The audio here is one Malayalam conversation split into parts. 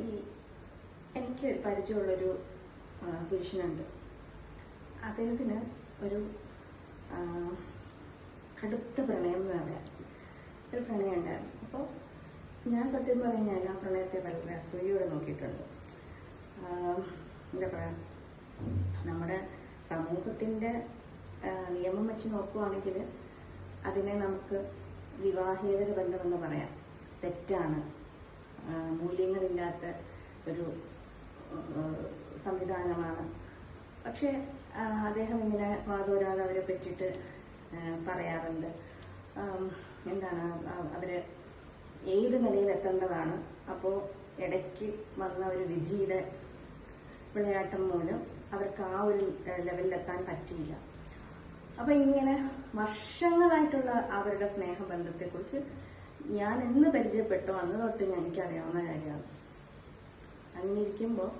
ഈ എനിക്ക് പരിചയമുള്ളൊരു പുരുഷനുണ്ട്. അദ്ദേഹത്തിന് ഒരു കടുത്ത പ്രണയം എന്ന് പറയാം. ഒരു പ്രണയം ഉണ്ടായിരുന്നു. അപ്പോൾ ഞാൻ സത്യം പറഞ്ഞാൽ ആ പ്രണയത്തെ വളരെ അസൂയോടെ നോക്കിയിട്ടുണ്ട്. എന്താ പറയുക നമ്മുടെ സമൂഹത്തിന്റെ നിയമം വെച്ച് നോക്കുവാണെങ്കിൽ അതിനെ നമുക്ക് വിവാഹേതര ബന്ധമെന്ന് പറയാം. തെറ്റാണ്. മൂല്യങ്ങളില്ലാത്ത ഒരു സംവിധാനമാണ്. പക്ഷേ അദ്ദേഹം ഇങ്ങനെ വാദോരാതെ അവരെ പറ്റിയിട്ട് പറയാറുണ്ട്. എന്താണ് അവർ ഏത് നിലയിൽ എത്തേണ്ടതാണ്? അപ്പോൾ ഇടയ്ക്ക് വന്ന ഒരു വിധിയുടെ വിളയാട്ടം മൂലം അവർക്ക് ആ ഒരു ലെവലിൽ എത്താൻ പറ്റിയില്ല. അപ്പൊ ഇങ്ങനെ വർഷങ്ങളായിട്ടുള്ള അവരുടെ സ്നേഹബന്ധത്തെക്കുറിച്ച് ഞാൻ എന്ന് പരിചയപ്പെട്ടോ? അന്ന് തൊട്ട് എനിക്കറിയാവുന്ന കാര്യമാണ്. അങ്ങനെ ഇരിക്കുമ്പോൾ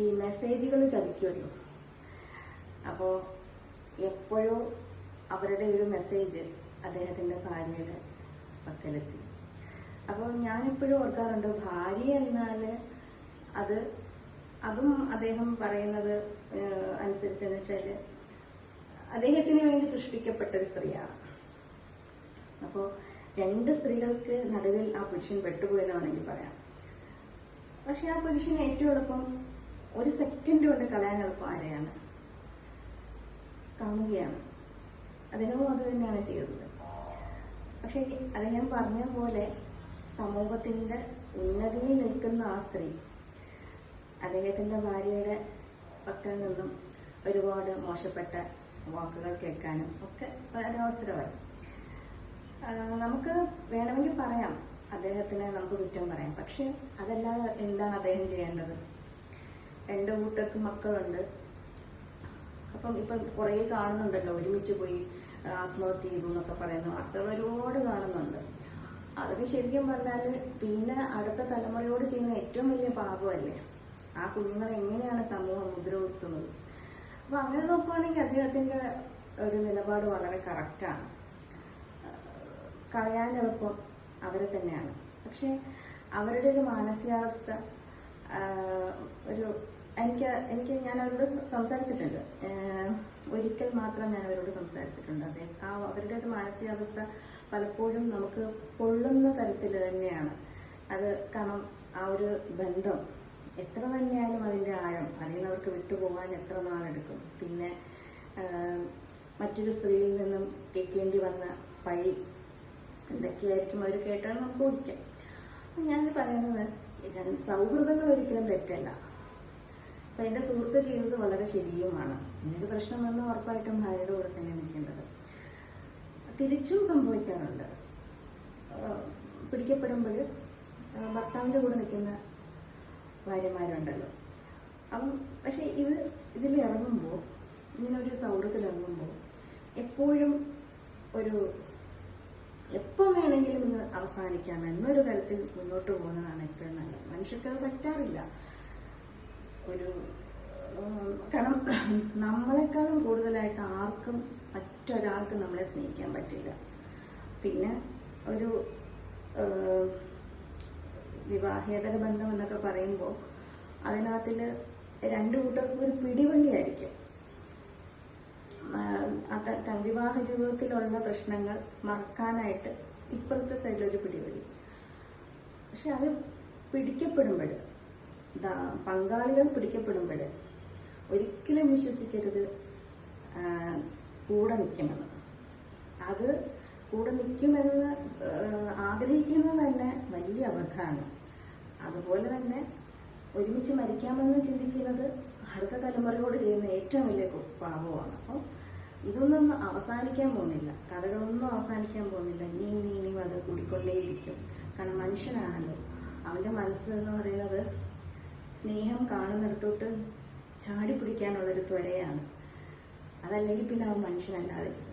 ഈ മെസ്സേജുകൾ ചതിക്കുമല്ലോ അപ്പോൾ എപ്പോഴും അവരുടെ ഒരു മെസ്സേജ് അദ്ദേഹത്തിന്റെ ഭാര്യയുടെ പക്കലെത്തി. അപ്പോൾ ഞാനിപ്പോഴും ഓർക്കാറുണ്ട് ഭാര്യ എന്നാൽ അത് അതും അദ്ദേഹം പറയുന്നത് അനുസരിച്ചെന്ന് വെച്ചാൽ അദ്ദേഹത്തിന് വേണ്ടി സൃഷ്ടിക്കപ്പെട്ട ഒരു സ്ത്രീയാണ്. അപ്പോൾ രണ്ട് സ്ത്രീകൾക്ക് നടുവിൽ ആ പുരുഷൻ പെട്ടുപോയെന്ന് വേണമെങ്കിൽ പറയാം. പക്ഷെ ആ പുരുഷന് ഏറ്റവും എളുപ്പം ഒരു സെക്കൻഡ് കൊണ്ട് കളയാൻ എളുപ്പം ആരെയാണ്? കാമുകയാണ്. അദ്ദേഹവും അത് തന്നെയാണ് ചെയ്തത്. പക്ഷെ അത് ഞാൻ പറഞ്ഞ പോലെ സമൂഹത്തിന്റെ ഉന്നതിയിൽ നിൽക്കുന്ന ആ സ്ത്രീ അദ്ദേഹത്തിന്റെ ഭാര്യയുടെ പക്കൽ നിന്നും ഒരുപാട് മോശപ്പെട്ട വാക്കുകൾ കേൾക്കാനും ഒക്കെ ഒരവസരമായി നമുക്ക് വേണമെങ്കിൽ പറയാം. അദ്ദേഹത്തിനെ നമുക്ക് കുറ്റം പറയാം. പക്ഷെ അതല്ലാതെ എന്താണ് അദ്ദേഹം ചെയ്യേണ്ടത്? രണ്ട് കൂട്ടർക്ക് മക്കളുണ്ട്. അപ്പം ഇപ്പം കുറേ കാണുന്നുണ്ടല്ലോ ഒരുമിച്ച് പോയി ആത്മഹത്യ ചെയ്തു എന്നൊക്കെ പറയുന്ന വാർത്തകൾ ഒരുപാട് കാണുന്നുണ്ട്. അതൊക്കെ ശരിക്കും പറഞ്ഞാൽ പിന്നെ അടുത്ത തലമുറയോട് ചെയ്യുന്ന ഏറ്റവും വലിയ പാപമല്ലേ? ആ കുഞ്ഞുങ്ങളെ എങ്ങനെയാണ് സമൂഹം മുദ്രകുത്തുന്നത്? അപ്പൊ അങ്ങനെ നോക്കുവാണെങ്കിൽ അദ്ദേഹത്തിന്റെ ഒരു നിലപാട് വളരെ കറക്റ്റാണ് കളയാൻ എളുപ്പം അവരെ തന്നെയാണ്. പക്ഷെ അവരുടെ ഒരു മാനസികാവസ്ഥ ഒരു എനിക്ക് എനിക്ക് ഞാൻ അവരോട് സംസാരിച്ചിട്ടുണ്ട്. ഒരിക്കൽ മാത്രം ഞാൻ അവരോട് സംസാരിച്ചിട്ടുണ്ട്. അതെ ആ അവരുടെ ഒരു മാനസികാവസ്ഥ പലപ്പോഴും നമുക്ക് പൊള്ളുന്ന തരത്തിൽ തന്നെയാണ്. അത് കാരണം ആ ഒരു ബന്ധം എത്ര തന്നെയായാലും അതിന്റെ ആഴം അവർക്ക് വിട്ടുപോകാൻ എത്ര നാളെടുക്കും. പിന്നെ മറ്റൊരു സ്ത്രീയിൽ നിന്നും കേൾക്കേണ്ടി വന്ന പഴി എന്തൊക്കെയായിരിക്കും അവർ കേട്ടാൽ നമുക്ക് ഊഹിക്കാം. ഞാൻ പറയുന്നത് സൗഹൃദങ്ങൾ ഒരിക്കലും തെറ്റല്ല. അപ്പൊ എന്റെ സുഹൃത്ത് ചെയ്യുന്നത് വളരെ ശരിയുമാണ്. ഇങ്ങനൊരു പ്രശ്നം വന്ന് ഉറപ്പായിട്ടും ഭാര്യയുടെ കൂടെ തന്നെ നിൽക്കേണ്ടത്. തിരിച്ചും സംഭവിക്കാറുണ്ട്. പിടിക്കപ്പെടുമ്പോൾ ഭർത്താവിന്റെ കൂടെ നിൽക്കുന്ന ഭാര്യമാരുണ്ടല്ലോ. അപ്പം പക്ഷെ ഇത് ഇതിൽ ഇറങ്ങുമ്പോൾ ഇങ്ങനെ ഒരു സൗഹൃദത്തിൽ ഇറങ്ങുമ്പോൾ എപ്പോഴും ഒരു എപ്പോൾ വേണമെങ്കിലും ഇന്ന് അവസാനിക്കാം എന്നൊരു തരത്തിൽ മുന്നോട്ട് പോകുന്നതാണ് ഏറ്റവും നല്ലത്. മനുഷ്യർക്ക് അത് പറ്റാറില്ല. ഒരു കാരണം നമ്മളെക്കാളും കൂടുതലായിട്ട് ആർക്കും മറ്റൊരാൾക്കും നമ്മളെ സ്നേഹിക്കാൻ പറ്റില്ല. പിന്നെ ഒരു വിവാഹേതര ബന്ധം എന്നൊക്കെ പറയുമ്പോൾ അതിനകത്തിൽ രണ്ടു കൂട്ടർക്കും ഒരു പിടിവള്ളിയായിരിക്കും വിവാഹ ജീവിതത്തിലുള്ള പ്രശ്നങ്ങൾ മറക്കാനായിട്ട് ഇപ്പുറത്തെ സൈഡിൽ ഒരു പിടിവള്ളി പക്ഷെ അത് പിടിക്കപ്പെടുമ്പോൾ പങ്കാളികൾ പിടിക്കപ്പെടുമ്പോൾ ഒരിക്കലും വിശ്വസിക്കരുത് കൂടെ നിൽക്കുമെന്ന് അത് കൂടെ നിൽക്കുമെന്ന് ആഗ്രഹിക്കുന്നത് തന്നെ വലിയ അബദ്ധമാണ് അതുപോലെ തന്നെ ഒരുമിച്ച് മരിക്കാമെന്ന് ചിന്തിക്കുന്നത് അടുത്ത തലമുറയോട് ചെയ്യുന്ന ഏറ്റവും വലിയ പാപമാണ് അപ്പം ഇതൊന്നും അവസാനിക്കാൻ പോകുന്നില്ല. കഥകളൊന്നും അവസാനിക്കാൻ പോകുന്നില്ല. ഇനി ഇനി ഇനിയും അത് കൂടിക്കൊണ്ടേയിരിക്കും. കാരണം മനുഷ്യനാണല്ലോ. അവന്റെ മനസ്സ് എന്ന് പറയുന്നത് സ്നേഹം കാണുന്നിടത്തോട്ട് ചാടി പിടിക്കാനുള്ളൊരു ത്വരയാണ്. അതല്ലെങ്കിൽ പിന്നെ അവൻ മനുഷ്യനല്ലാതെ